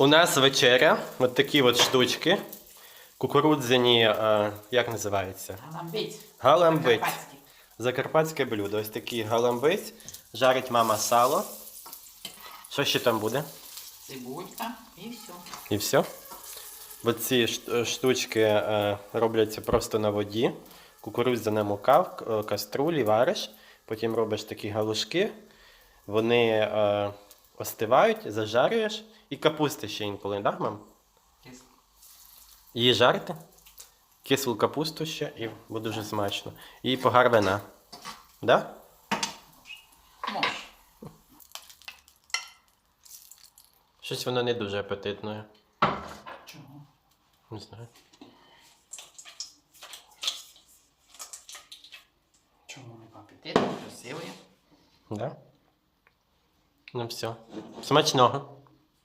У нас вечеря. От такі от штучки. Кукурудзяні, е, як називається? Галамбиць. Галамбиць. Закарпатський. Закарпатське блюдо. Ось такий галамбиць. Жарить мама сало. Що ще там буде? Цибулька і все. І все. Бо ці штучки е, робляться просто на воді. Кукурудзяна мука в е, каструлі вариш, потім робиш такі галушки. Вони е, остивають, зажарюєш і капусти ще інколи, так, мам? Кисло. Її жарити. Кислу капусту ще, і буде дуже смачно. І погар вина. Да? Може. Щось воно не дуже апетитне. Чого? Не знаю. Чому не апетитно, красивий. Да? Ну все. Смачного.